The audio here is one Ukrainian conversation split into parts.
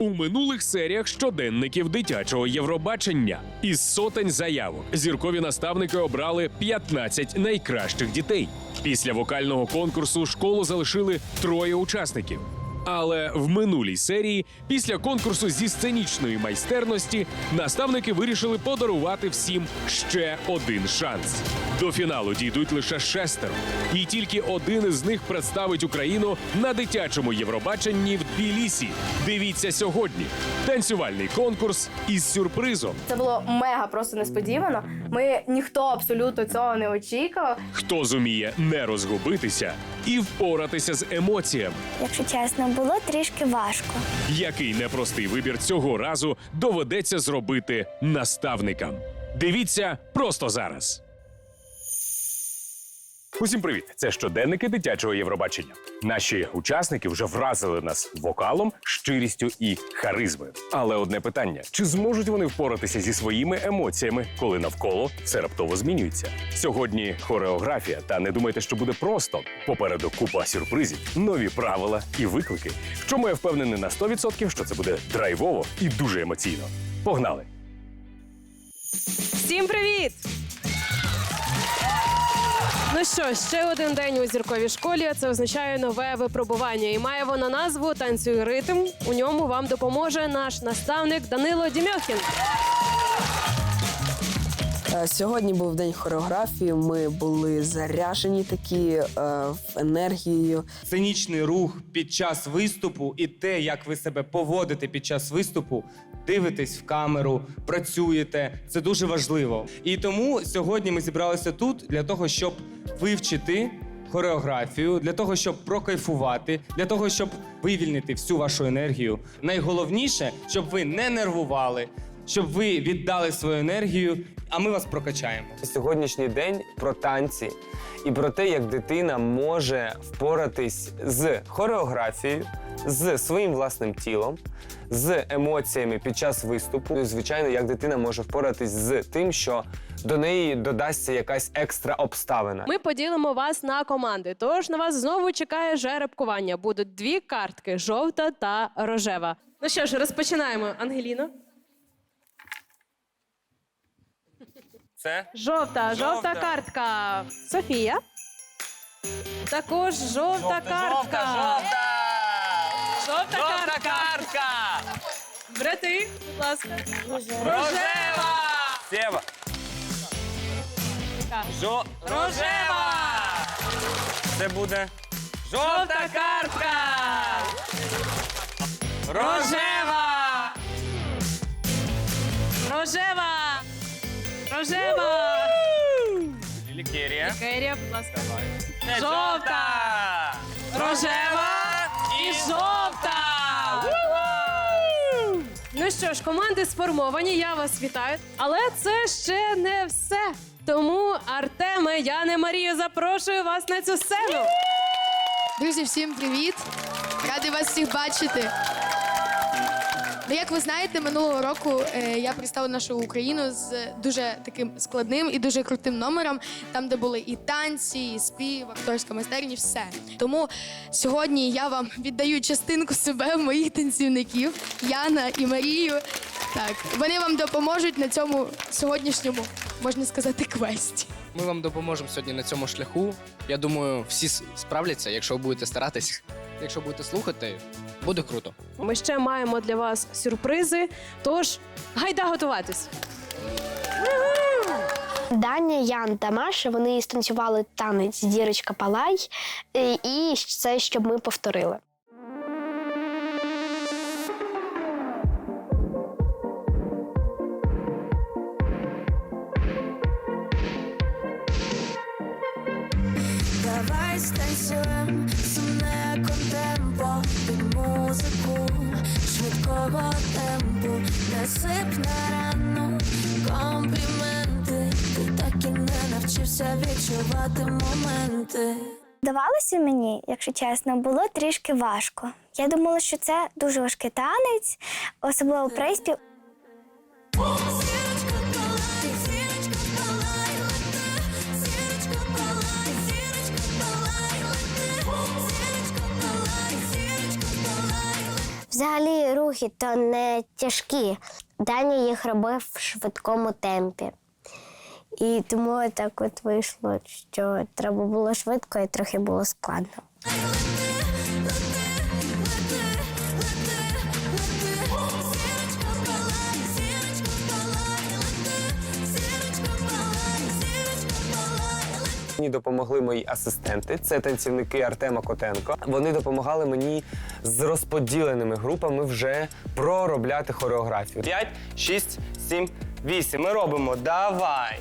У минулих серіях щоденників дитячого Євробачення із сотень заявок зіркові наставники обрали 15 найкращих дітей. Після вокального конкурсу школу залишили троє учасників. Але в минулій серії, після конкурсу зі сценічної майстерності, наставники вирішили подарувати всім ще один шанс. До фіналу дійдуть лише шестеро, і тільки один із них представить Україну на дитячому Євробаченні в Тбілісі. Дивіться сьогодні. Танцювальний конкурс із сюрпризом. Це було мега просто несподівано. Ми ніхто абсолютно цього не очікував. Хто зуміє не розгубитися і впоратися з емоціями? Якщо чесно, було трішки важко. Який непростий вибір цього разу доведеться зробити наставникам? Дивіться просто зараз. Усім привіт! Це щоденники дитячого Євробачення. Наші учасники вже вразили нас вокалом, щирістю і харизмою. Але одне питання: чи зможуть вони впоратися зі своїми емоціями, коли навколо все раптово змінюється? Сьогодні хореографія, та не думайте, що буде просто. Попереду купа сюрпризів, нові правила і виклики. В чому я впевнений на 100%, що це буде драйвово і дуже емоційно. Погнали! Всім привіт! Ну що, ще один день у зірковій школі. Це означає нове випробування. І має вона назву Танцюй ритм. У ньому вам допоможе наш наставник Данило Дімьохін. Е, Сьогодні був день хореографії. Ми були заряжені такі е, енергією. сценічний рух під час виступу і те, як ви себе поводите під час виступу, дивитесь в камеру, працюєте. Це дуже важливо. І тому сьогодні ми зібралися тут для того, щоб вивчити хореографію, для того, щоб прокайфувати, для того, щоб вивільнити всю вашу енергію. Найголовніше, щоб ви не нервували, щоб ви віддали свою енергію, а ми вас прокачаємо. Сьогоднішній день про танці і про те, як дитина може впоратись з хореографією, з своїм власним тілом, з емоціями під час виступу. І, звичайно, як дитина може впоратись з тим, що до неї додасться якась екстра обставина. Ми поділимо вас на команди. Тож на вас знову чекає жеребкування. Будуть дві картки: жовта та рожева. Ну що ж, розпочинаємо. Ангеліно. Це Жовта, жовта, Жовта. картка. Софія. Також жовта, картка. Жовта, картка. картка! Брати, будь ласка. Рожева! Сєва! Жо... Рожева! Це буде жовта картка! Рожева! Рожева! Рожева! Лікерія. Керія, будь ласка. Це Жовта! Рожева і жовта! Ну що ж, команди сформовані, я вас вітаю. Але це ще не все. Тому Артеме, Яне, Марія, запрошую вас на цю сцену. Друзі, всім привіт! Радий вас всіх бачити. Ну, як ви знаєте, минулого року е, я представила нашу Україну з дуже таким складним і дуже крутим номером, там, де були і танці, і спів, акторська майстерність, все. Тому сьогодні я вам віддаю частинку себе, моїх танцівників, Яна і Марію. Так, вони вам допоможуть на цьому сьогоднішньому, можна сказати, квесті. Ми вам допоможемо сьогодні на цьому шляху. Я думаю, всі справляться, якщо ви будете старатись. Якщо будете слухати, буде круто. Ми ще маємо для вас сюрпризи. Тож гайда готуватись. Даня, Ян та Маша вони станцювали танець Дірочка Палай, і це щоб ми повторили. Швидкого темпу насип на рану компліменти. Ти так і не навчився відчувати моменти. Давалося мені, якщо чесно, було трішки важко. Я думала, що це дуже важкий танець, особливо приспів. Взагалі рухи то не тяжкі. Даня їх робив в швидкому темпі. І тому так от вийшло, що треба було швидко і трохи було складно. Мені допомогли мої асистенти, це танцівники Артема Котенко. Вони допомагали мені з розподіленими групами вже проробляти хореографію. 5, 6, 7, 8. Ми робимо давай.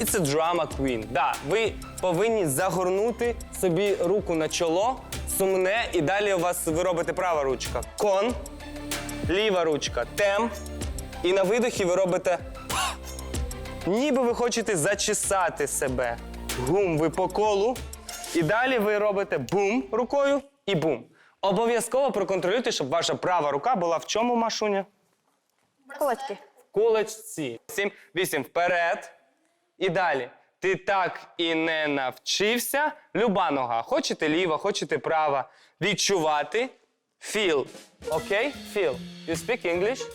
It's a drama queen. Да, ви повинні загорнути собі руку на чоло, сумне, і далі у вас ви робите права ручка. Кон, ліва ручка, тем. І на видохі ви робите ніби ви хочете зачесати себе. Гум ви по колу. І далі ви робите бум рукою і бум. Обов'язково проконтролюйте, щоб ваша права рука була в чому, Машуня? Кулачки. В кулачці. Сім, вісім, вперед. І далі. Ти так і не навчився. Люба нога. Хочете ліва, хочете права. Відчувати. Feel. Окей? Feel. You speak English?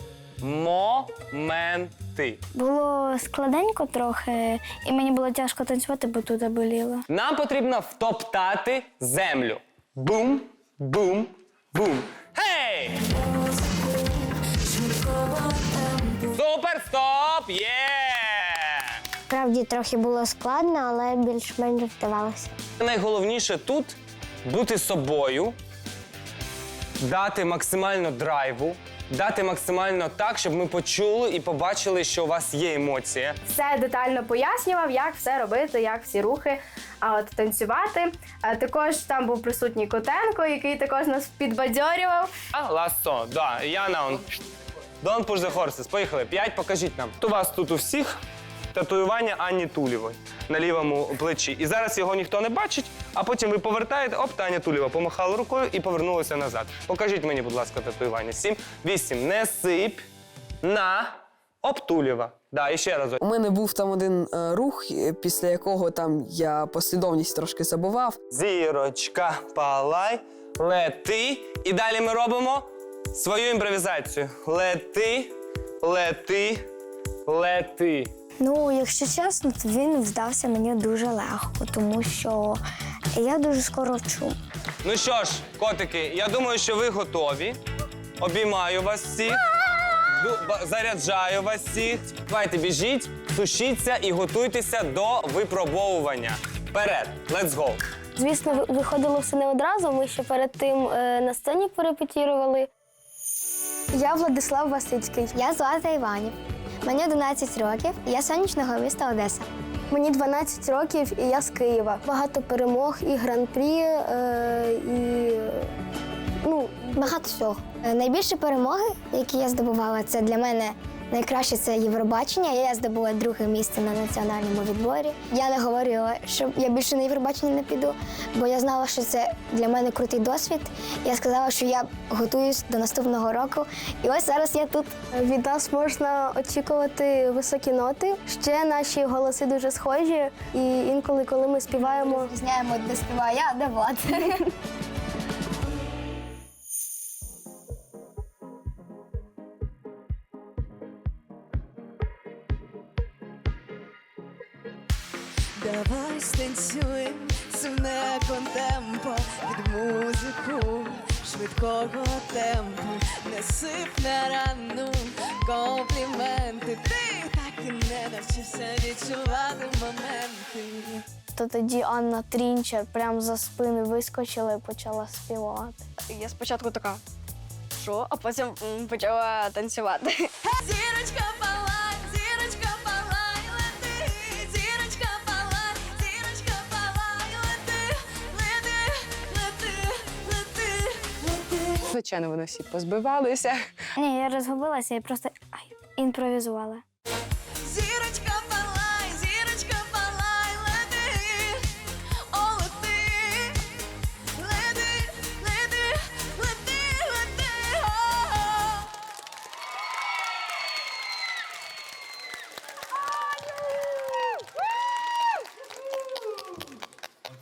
Моменти. Було складенько трохи, і мені було тяжко танцювати, бо тут боліло. Нам потрібно втоптати землю. Бум, бум, бум. Гей! Супер, стоп! Є! Справді трохи було складно, але більш-менш вдавалося. Найголовніше тут бути собою, дати максимально драйву, дати максимально так, щоб ми почули і побачили, що у вас є емоція. Все детально пояснював, як все робити, як всі рухи а, от, танцювати. А, також там був присутній Котенко, який також нас підбадьорював. А, ласо, да. Яна, он. Don't push the horses. Поїхали. П'ять, покажіть нам. У вас тут у всіх татуювання Ані Тулєвої на лівому плечі. І зараз його ніхто не бачить, а потім ви повертаєте, оп, та Аня Тулєва помахала рукою і повернулася назад. Покажіть мені, будь ласка, татуювання. Сім, вісім. Не сип на оп, Тулєва. Да, і ще разок. У мене був там один е, рух, е, після якого там я послідовність трошки забував. Зірочка, палай, лети. І далі ми робимо свою імпровізацію. Лети, лети, лети. Ну, якщо чесно, то він вдався мені дуже легко, тому що я дуже скоро вчу. Ну що ж, котики, я думаю, що ви готові. Обіймаю вас всіх. Ду- ба- Заряджаю вас всіх. Давайте біжіть, сушіться і готуйтеся до випробовування. Вперед, let's go! Звісно, ви- виходило все не одразу. Ми ще перед тим е, на сцені порепетірували. Я Владислав Васильський. Я Злата Іванів. Мені 11 років, я з сонячного міста Одеса. Мені 12 років і я з Києва. Багато перемог і гран-прі, е, і ну, багато всього. Е, Найбільші перемоги, які я здобувала, це для мене найкраще це Євробачення. Я здобула друге місце на національному відборі. Я не говорила, що я більше на Євробачення не піду, бо я знала, що це для мене крутий досвід. Я сказала, що я готуюсь до наступного року. І ось зараз я тут. Від нас можна очікувати високі ноти. Ще наші голоси дуже схожі. І інколи, коли ми співаємо, знаємо, де співаю я, де Влад. Давай станцюєм сумне контемпо під музику швидкого темпу, не сип на рану компліменти. Ти так і не навчився відчувати моменти. То тоді Анна Трінчер прямо за спини вискочила і почала співати. Я спочатку така, що, а потім м, почала танцювати. Зірочка палай, Звичайно, вони всі позбивалися. Ні, я розгубилася і просто ай, імпровізувала. Зірочка палай, зірочка палай, лети, о, лети, лети, лети, лети, лети, о.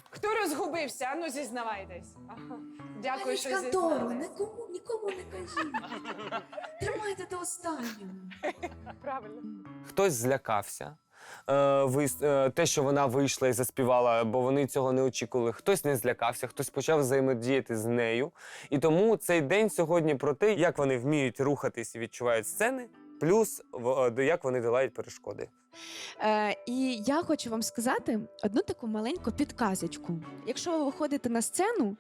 Хто розгубився? Ану, зізнавайтесь. Ага. Дякую, що Дору, зізнались. нікому, нікому не кажіть. Тримайте до останнього. Хтось злякався. е, вис- е, Те, що вона вийшла і заспівала, бо вони цього не очікували. Хтось не злякався, хтось почав взаємодіяти з нею. І тому цей день сьогодні про те, як вони вміють рухатись і відчувають сцени, плюс е, до як вони долають перешкоди. Е, і я хочу вам сказати одну таку маленьку підказочку. Якщо ви виходите на сцену,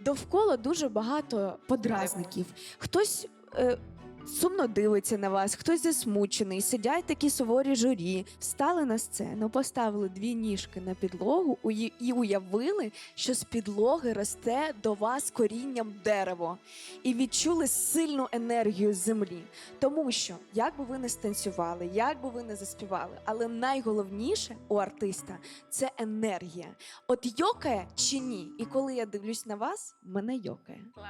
довкола дуже багато подразників. Хтось. Е, Сумно дивиться на вас, хтось засмучений, сидять такі суворі журі, встали на сцену, поставили дві ніжки на підлогу і уявили, що з підлоги росте до вас корінням дерево, і відчули сильну енергію землі. Тому що як би ви не станцювали, як би ви не заспівали, але найголовніше у артиста це енергія. От йокає чи ні? І коли я дивлюсь на вас, мене йокає. Е,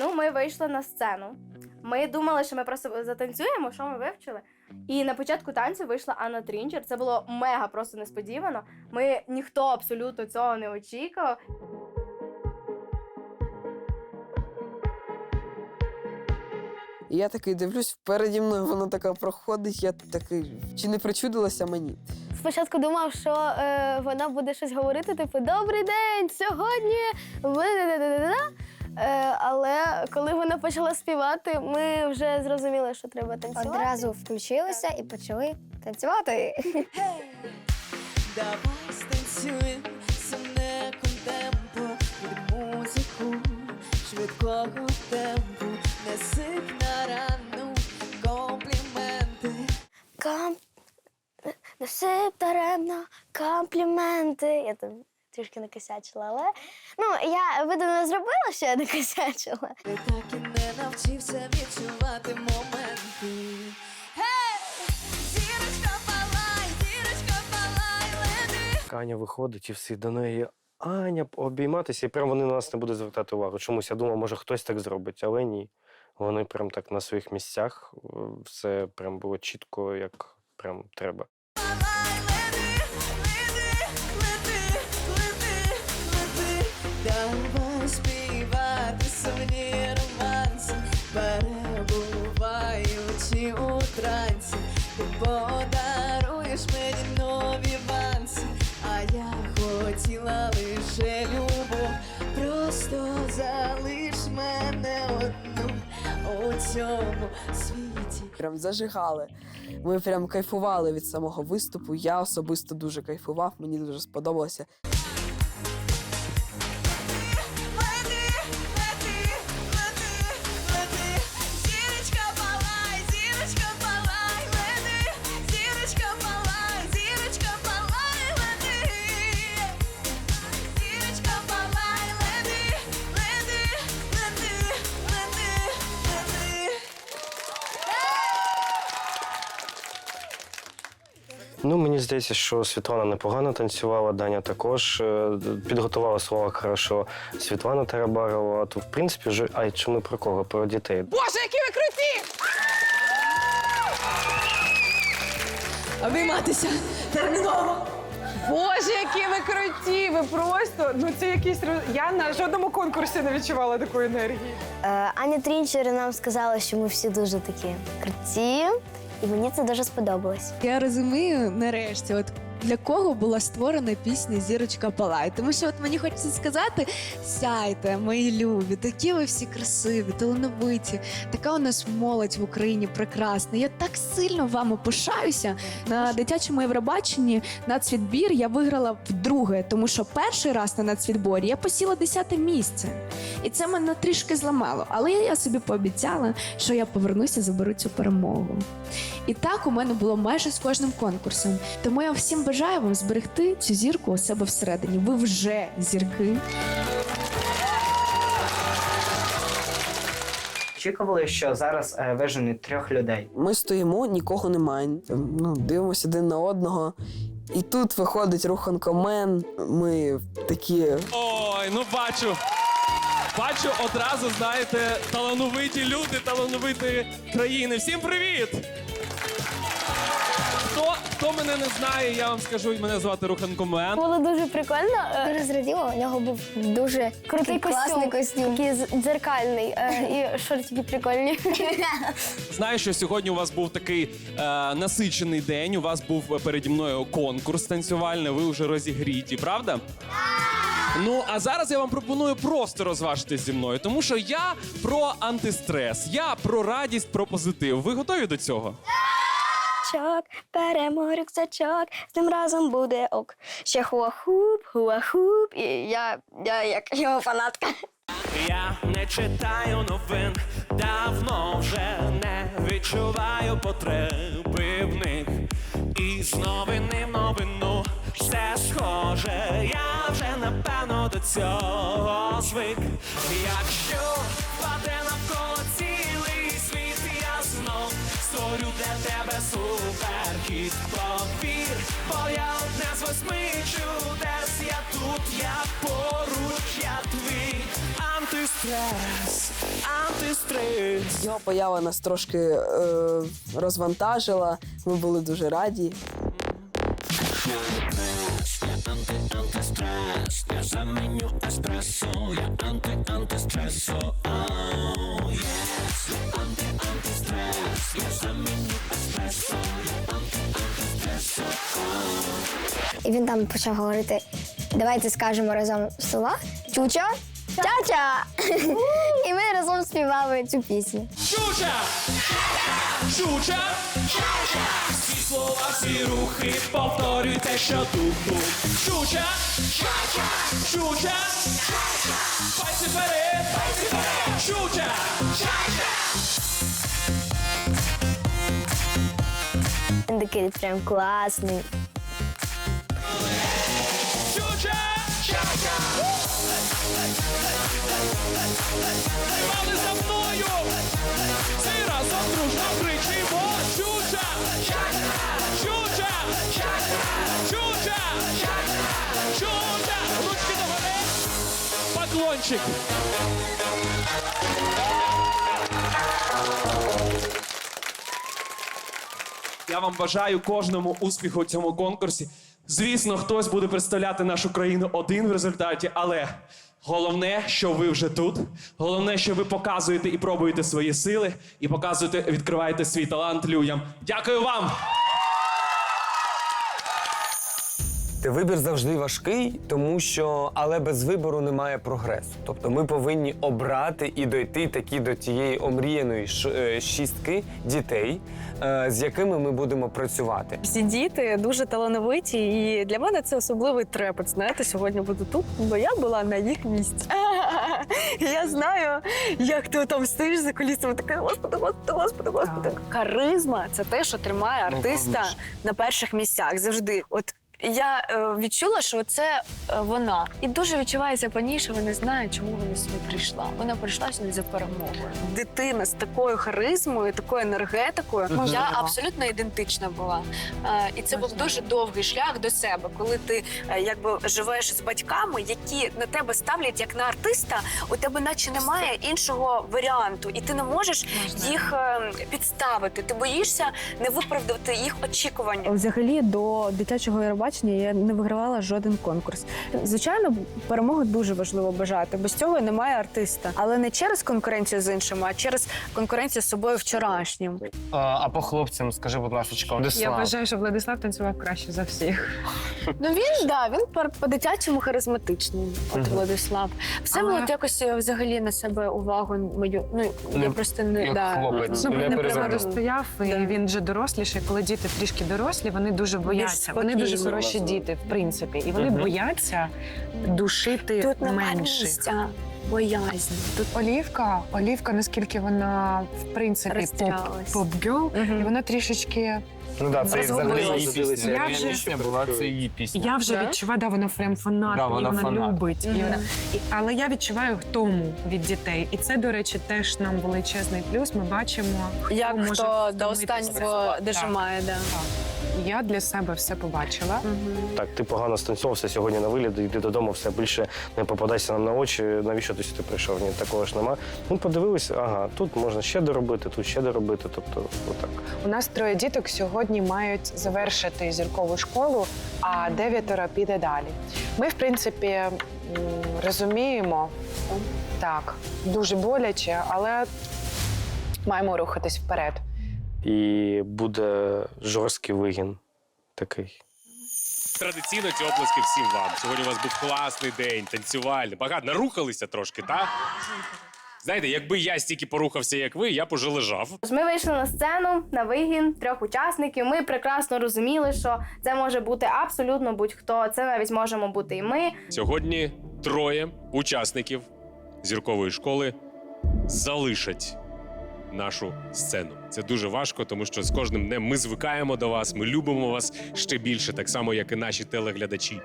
Ну, ми вийшли на сцену. Ми думали, що ми просто затанцюємо, що ми вивчили. І на початку танцю вийшла Анна Трінчер. Це було мега просто несподівано. Ми ніхто абсолютно цього не очікував. І я такий дивлюсь, переді мною вона така проходить, я такий, чи не причудилося мені? Спочатку думав, що е, вона буде щось говорити, типу Добрий день! Сьогодні ви да-да-да-да-да». Е, але коли вона почала співати, ми вже зрозуміли, що треба танцювати. Одразу включилися і почали танцювати. Давай станцюємо синеком темпу під музику швидкого темпу, не сип на рану компліменти. Кам... Насип даремно компліменти. Я там трішки накосячила, але ну я видно не зробила, що я накосячила. Ти так і не навчився відчувати моменти. Гей! Зірочка палай, зірочка палай, лети. Аня виходить і всі до неї. Аня, обійматися, і прям вони на нас не будуть звертати увагу. Чомусь я думав, може хтось так зробить, але ні. Вони прям так на своїх місцях. Все прям було чітко, як прям треба. Давай цьому світі. Прям зажигали. Ми прям кайфували від самого виступу. Я особисто дуже кайфував, мені дуже сподобалося. Здається, що Світлана непогано танцювала, Даня також е, підготувала слова хорошо. Світлана Тарабарова. То, в принципі, вже. Ай, чи ми про кого? Про дітей. Боже, які ви круті! Обійматися терміново. Боже, які ви круті! Ви просто ну це якийсь я на жодному конкурсі не відчувала такої енергії. Е, Аня Трінчер нам сказала, що ми всі дуже такі круті, і мені це дуже сподобалось. Я розумію нарешті, от для кого була створена пісня Зірочка Палай. Тому що от мені хочеться сказати: сяйте, мої любі, такі ви всі красиві, талановиті, така у нас молодь в Україні прекрасна. Я так сильно вами пишаюся. На дитячому Євробаченні нацвідбір я виграла вдруге, тому що перший раз на нацвідборі я посіла 10 місце. І це мене трішки зламало. Але я собі пообіцяла, що я повернуся, заберу цю перемогу. І так у мене було майже з кожним конкурсом. Тому я всім бажаю вам зберегти цю зірку у себе всередині. Ви вже зірки. Очікували, що зараз е, виженуть трьох людей. Ми стоїмо, нікого немає. Ну, дивимося один на одного. І тут виходить руханкомен. Ми такі Ой, ну бачу. Бачу, одразу знаєте, талановиті люди, талановиті країни. Всім привіт! Хто мене не знає, я вам скажу, мене звати Руханко Мен. Було дуже прикольно. Дуже зраділа, у нього був дуже Крутий класний костюм, костюм. такий дзеркальний е, і шортики прикольні. Знаю, що сьогодні у вас був такий е, насичений день. У вас був переді мною конкурс танцювальний. Ви вже розігріті, правда? Ну а зараз я вам пропоную просто розважитись зі мною, тому що я про антистрес, я про радість, про позитив. Ви готові до цього? Чок, беремо рюкзачок, з ним разом буде ок. Ще хуахуп, хуахуп, і я, я як його фанатка. Я не читаю новин, давно вже не відчуваю потреби в них. І з новини в новину все схоже, я вже напевно до цього звик. Якщо впаде навколо створю для тебе суперхіт. Повір, бо я одне з восьми чудес, я тут, я поруч, я твій антистрес, антистрес. Його поява нас трошки е, розвантажила. Ми були дуже раді. Антистрес, я заменю еспресо, я анти-антистресо, oh, yes. І він там почав говорити: давайте скажемо разом слова. Чуча, чача. І ми разом співали цю пісню. Чуча! Чуча! Всі слова, всі рухи, повторюйте, що духу. Чуча! Чуча! Пальці вперед! Пальці вперед! Чуча! Він такий прям класний. Чуча! За мною! Цей разом дружно кричимо! Чуча! Чуча! Чуча! Чуча! Ручки догори! Поклончик! Я вам бажаю кожному успіху у цьому конкурсі. Звісно, хтось буде представляти нашу країну один в результаті, але головне, що ви вже тут. Головне, що ви показуєте і пробуєте свої сили, і показуєте, відкриваєте свій талант людям. Дякую вам! Вибір завжди важкий, тому що але без вибору немає прогресу. Тобто ми повинні обрати і дойти таки до тієї омріяної е, шістки дітей, е, з якими ми будемо працювати. Всі діти дуже талановиті, і для мене це особливий трепет. Знаєте, сьогодні буду тут, бо я була на їх місці. Я знаю, як ти там стоїш за кулісами, така господи, господи, господи, господи. Харизма це те, що тримає Ну, артиста на перших місцях завжди. От я е, відчула, що це е, вона. І дуже відчувається по ній, що вона знає, чому вона сюди прийшла. Вона прийшла сюди за перемогою. Дитина з такою харизмою, такою енергетикою. Мгм. Я абсолютно ідентична була. Е, і це був дуже довгий шлях до себе, коли ти е, якби живеш з батьками, які на тебе ставлять як на артиста. У тебе наче немає іншого варіанту, і ти не можеш їх е, підставити. Ти боїшся не виправдати їх очікування. Взагалі до дитячого Євробачення я не вигравала жоден конкурс. Звичайно, перемоги дуже важливо бажати. Без цього немає артиста, але не через конкуренцію з іншими, а через конкуренцію з собою вчорашнім. А, а по хлопцям, скажи, будь ласка, Я Владислав. вважаю, що Владислав танцював краще за всіх. Ну він да він по-дитячому харизматичний. От. Владислав. Все Але- було якось е, взагалі на себе увагу мою. Ну я просто не як да. хлопець. Ну, Не прямо і Да. він вже доросліший. Коли діти трішки дорослі, вони дуже бояться. Вони дуже хороші діти, в принципі, і вони бояться душити Тут немає менших. місця боязні. Тут Олівка, Олівка, наскільки вона в принципі поп, Розтірялась. поп-герл, і вона трішечки. Ну да, це взагалі її пісня. Я Її вже- пісня була, це її пісня. Я вже Да? відчуваю, да, вона прям фанат, Да, і вона вона фанат. любить. І Мгм. вона, і, але я відчуваю втому від дітей. І це, до речі, теж нам величезний плюс. Ми бачимо, хто як може хто до втомитися. останнього Так. дожимає, да. Так. Я для себе все побачила. Так, ти погано станцювався сьогодні на виліт, йди додому, все більше не попадайся нам на очі. Навіщо ти сюди прийшов? Ні, такого ж нема. Ну, подивилися, ага, тут можна ще доробити, тут ще доробити. Тобто, отак. У нас троє діток сьогодні мають завершити зіркову школу, а дев'ятеро піде далі. Ми, в принципі, розуміємо, так, дуже боляче, але маємо рухатись вперед. І буде жорсткий вигін такий. Традиційно ці оплески всім вам. Сьогодні у вас був класний день, танцювальний. Багато нарухалися трошки, так? Знаєте, якби я стільки порухався, як ви, я б уже лежав. Тож Ми вийшли на сцену на вигін трьох учасників. Ми прекрасно розуміли, що це може бути абсолютно будь-хто. Це навіть можемо бути і ми. Сьогодні троє учасників зіркової школи залишать нашу сцену. Це дуже важко, тому що з кожним днем ми звикаємо до вас, ми любимо вас ще більше, так само, як і наші телеглядачі.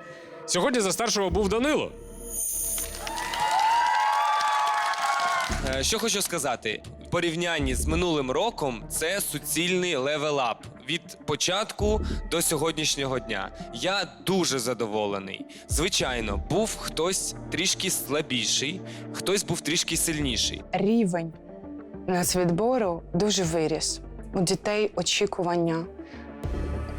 Сьогодні за старшого був Данило. Е, Що хочу сказати, в порівнянні з минулим роком це суцільний левелап від початку до сьогоднішнього дня. Я дуже задоволений. Звичайно, був хтось трішки слабіший, хтось був трішки сильніший. Рівень нацвідбору дуже виріс. У дітей очікування,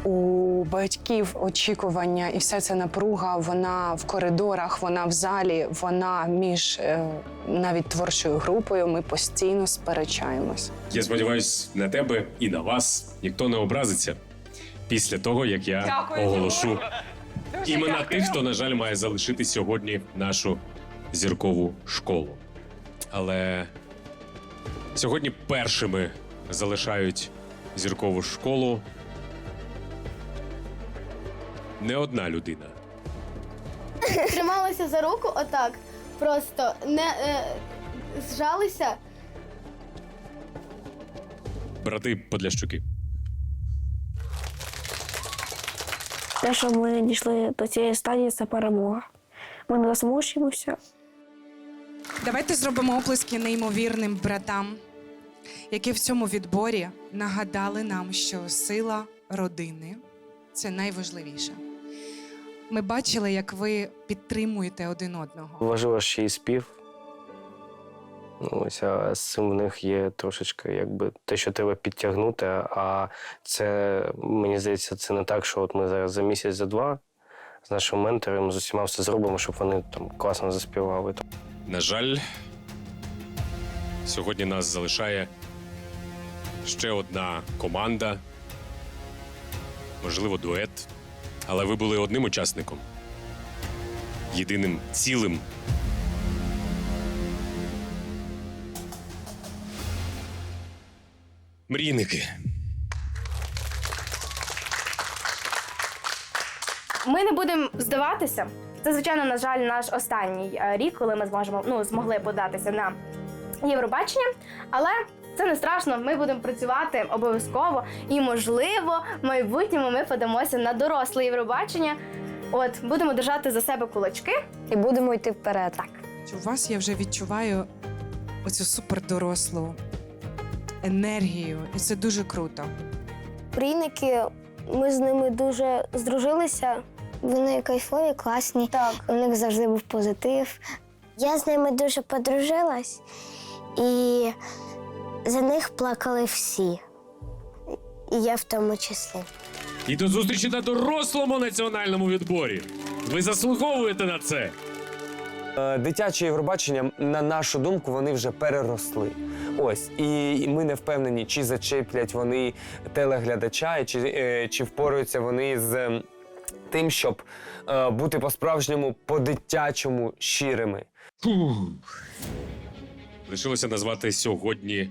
у батьків очікування, і вся ця напруга, вона в коридорах, вона в залі, вона між е, навіть творчою групою. Ми постійно сперечаємось. Я сподіваюся на тебе і на вас. Ніхто не образиться після того, як я Дякую, оголошу. Дуже імена дякую. тих, хто, на жаль, має залишити сьогодні нашу зіркову школу. Але сьогодні першими залишають зіркову школу не одна людина. Трималися за руку, отак. Просто не е, зжалися. Брати Подлящуки. Те, що ми дійшли до цієї стадії, це перемога. Ми не засмучуємося. Давайте зробимо оплески неймовірним братам, які в цьому відборі нагадали нам, що сила родини це найважливіше. Ми бачили, як ви підтримуєте один одного. Важливо ще і спів. Ну, Ось, а з цим в них є трошечки, якби те, що треба підтягнути. А це, мені здається, це не так, що от ми зараз за місяць, за два з нашим ментором з усіма все зробимо, щоб вони там класно заспівали. На жаль, сьогодні нас залишає ще одна команда, можливо, дует. Але ви були одним учасником, єдиним цілим. Мрійники. Ми не будемо здаватися. Це, звичайно, на жаль, наш останній е, рік, коли ми зможемо ну, змогли податися на Євробачення. Але це не страшно. Ми будемо працювати обов'язково. І, можливо, в майбутньому ми подамося на доросле Євробачення. От будемо держати за себе кулачки і будемо йти вперед. Так. У вас я вже відчуваю оцю супердорослу енергію, і це дуже круто. Прийники, ми з ними дуже здружилися. Вони кайфові, класні. Так. У них завжди був позитив. Я з ними дуже подружилась, і за них плакали всі. І я в тому числі. І до зустрічі на дорослому національному відборі. Ви заслуговуєте на це. Е, Дитяче Євробачення, на нашу думку, вони вже переросли. Ось, і ми не впевнені, чи зачеплять вони телеглядача, чи, е, чи впораються вони з ем, тим, щоб е, бути по-справжньому, по-дитячому щирими. Лишилося назвати сьогодні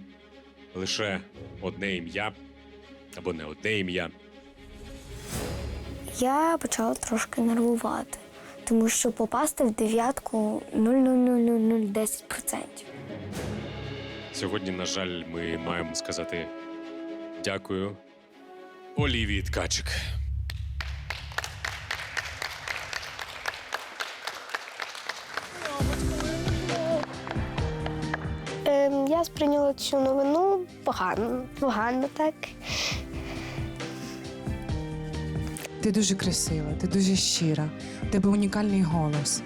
лише одне ім'я або не одне ім'я. Я почала трошки нервувати, тому що попасти в дев'ятку 0,00010%. Сьогодні, на жаль, ми маємо сказати дякую Олівії Ткачик. Сприйняла цю новину погано, погано так. Ти дуже красива, ти дуже щира, у тебе унікальний голос.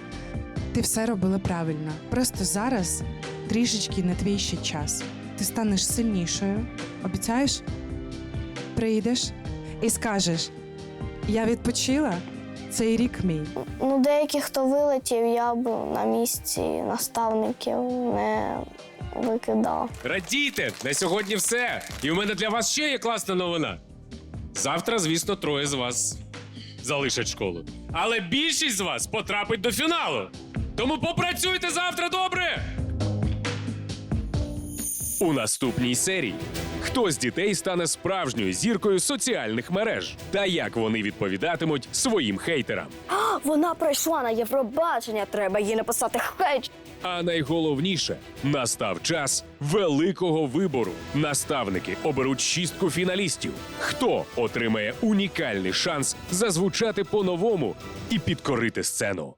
Ти все робила правильно. Просто зараз трішечки не твій ще час. Ти станеш сильнішою. Обіцяєш? Прийдеш і скажеш: Я відпочила цей рік мій. Ну, деякі, хто вилетів, я б на місці наставників не викидав. Радійте! На сьогодні все. І у мене для вас ще є класна новина. Завтра, звісно, троє з вас залишать школу. Але більшість з вас потрапить до фіналу. Тому попрацюйте завтра добре. У наступній серії хто з дітей стане справжньою зіркою соціальних мереж та як вони відповідатимуть своїм хейтерам. Вона пройшла на Євробачення, треба їй написати хейт. А найголовніше настав час великого вибору. Наставники оберуть шістку фіналістів. Хто отримає унікальний шанс зазвучати по-новому і підкорити сцену?